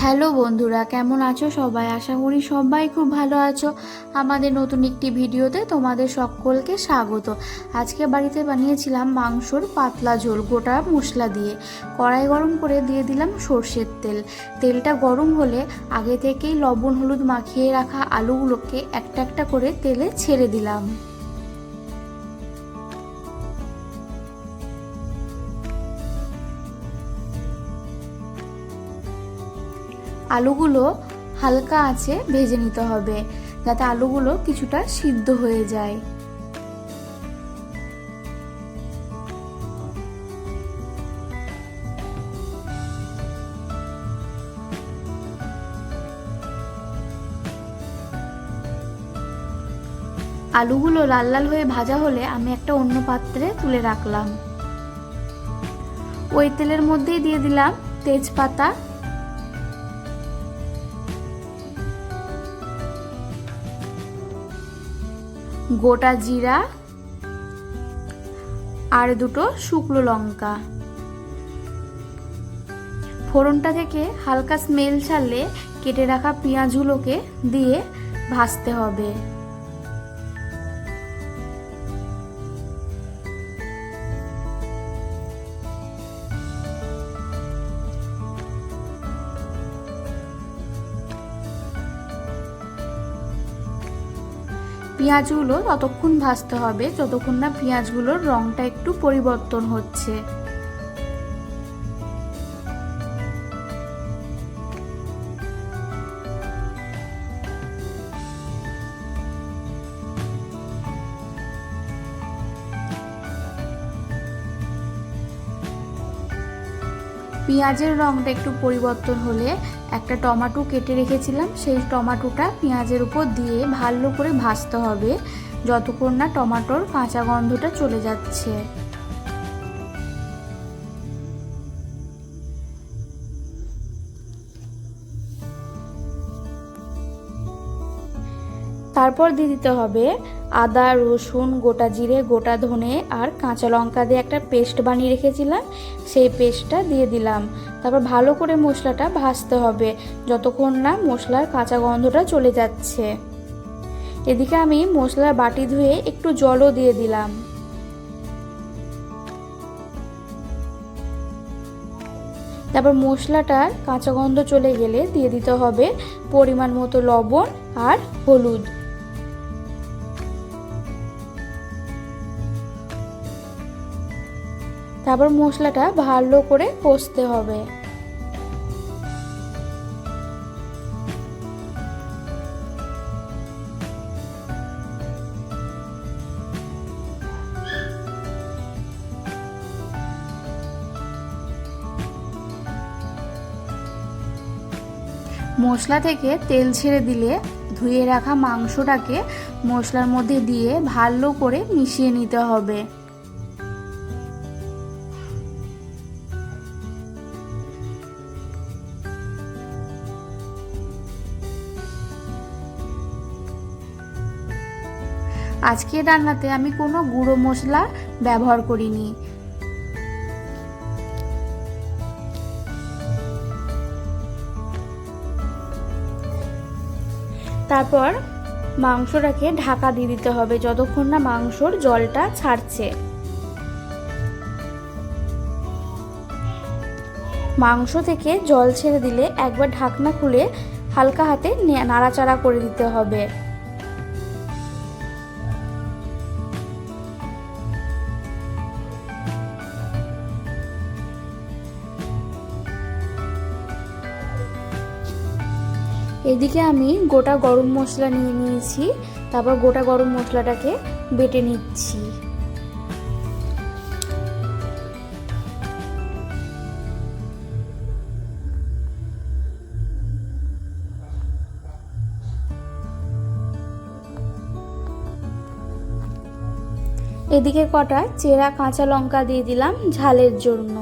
Hello বন্ধুরা, কেমন আছো সবাই? আশা করি সবাই খুব ভালো আছো। আমাদের নতুন একটি ভিডিওতে তোমাদের সকলকে স্বাগত। আজকে বাড়িতে বানিয়েছিলাম মাংসর পাতলা ঝোল, গোটা মশলা দিয়ে। কড়াই গরম করে দিয়ে দিলাম সর্ষের তেল। তেলটা গরম হলে আগে থেকেই লবণ, হলুদ মাখিয়ে রাখা আলুগুলোকে একটা একটা করে তেলে ছেড়ে দিলাম। আলুগুলো হালকা আঁচে ভেজে নিতে হবে, যাতে আলুগুলো কিছুটা সিদ্ধ হয়ে যায়। আলুগুলো লাল লাল হয়ে ভাজা হলে আমি একটা অন্য পাত্রে তুলে রাখলাম। ওই তেলের মধ্যেই দিয়ে দিলাম তেজপাতা গোটা জিরা আর দুটো শুকনো লঙ্কা। ফোড়নটা থেকে হালকা স্মেল ছাড়লে কেটে রাখা পেঁয়াজগুলোকে দিয়ে ভাজতে হবে। পেঁয়াজগুলো ততক্ষণ ভাজতে হবে যতক্ষণ না পেঁয়াজগুলোর রঙটা একটু পরিবর্তন হচ্ছে। পেঁয়াজের রঙটা একটু পরিবর্তন হলে একটা টমাটো কেটে রেখেছিলাম, সেই টমাটোটা পেঁয়াজের উপর দিয়ে ভালো করে ভাজতে হবে, যতক্ষণ না টমাটোর কাঁচা গন্ধটা চলে যাচ্ছে। তারপর দিয়ে দিতে হবে আদা, রসুন, গোটা জিরে, গোটা ধনে আর কাঁচা লঙ্কা দিয়ে একটা পেস্ট বানিয়ে রেখেছিলাম। সেই পেস্টটা দিয়ে দিলাম। তারপর ভালো করে মশলাটা ভাজতে হবে যতক্ষণ না মশলার কাঁচা গন্ধটা চলে যাচ্ছে। এদিকে আমি মশলার বাটি ধুয়ে একটু জলও দিয়ে দিলাম। তারপর মশলাটার কাঁচা গন্ধ চলে গেলে দিয়ে দিতে হবে পরিমাণ মতো লবণ আর হলুদ। তারপর মশলাটা ভালো করে কষতে হবে। মশলা থেকে তেল ছেড়ে দিলে ধুয়ে রাখা মাংসটাকে মশলার মধ্যে দিয়ে ভালো করে মিশিয়ে নিতে হবে। আজকের রান্নাতে আমি কোনো গুঁড়ো মশলা ব্যবহার করিনি। তারপর মাংসটাকে ঢাকা দিয়ে দিতে হবে যতক্ষণ না মাংসর জলটা ছাড়ছে। মাংস থেকে জল ছেড়ে দিলে একবার ঢাকনা খুলে হালকা হাতে নাড়াচাড়া করে দিতে হবে। এদিকে আমি গোটা গরম মশলা নিয়ে নিয়েছি, তারপর গোটা গরম মশলাটাকে বেটে নিচ্ছি। এদিকে কটা চেরা কাঁচা লঙ্কা দিয়ে দিলাম ঝালের জন্য।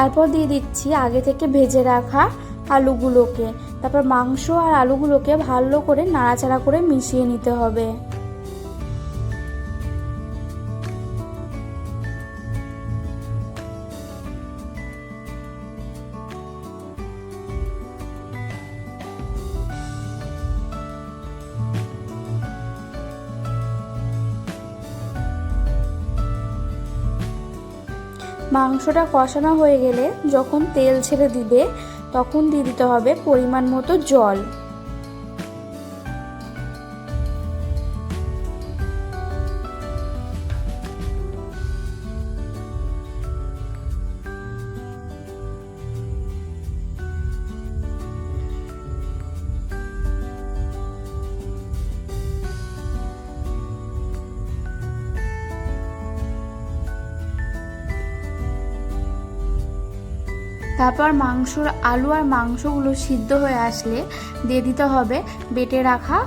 তারপর দিয়ে দিচ্ছি আগে থেকে ভেজে রাখা আলুগুলোকে। তারপর মাংস আর আলুগুলোকে ভালো করে নাড়াচাড়া করে মিশিয়ে নিতে হবে। মাংসটা কষানো হয়ে গেলে যখন তেল ছেড়ে দিবে, তখন দিয়ে দিতে হবে পরিমাণ মতো জল। তারপর মাংসর আলু আর মাংসগুলো সিদ্ধ হয়ে আসলে দিয়ে দিতে হবে। বেটে রাখা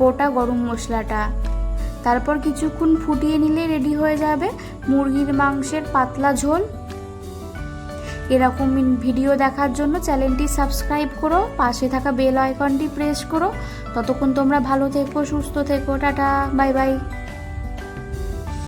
গোটা গরম মশলাটা। তারপর কিছুক্ষণ ফুটিয়ে নিলে রেডি হয়ে যাবে মুরগির মাংসের পাতলা ঝোল। এরকম ভিডিও দেখার জন্য চ্যানেলটি সাবস্ক্রাইব করো, পাশে থাকা বেল আইকনটি প্রেস করো। ততক্ষণ তোমরা ভালো থেকো, সুস্থ থেকো, টাটা, বাই বাই।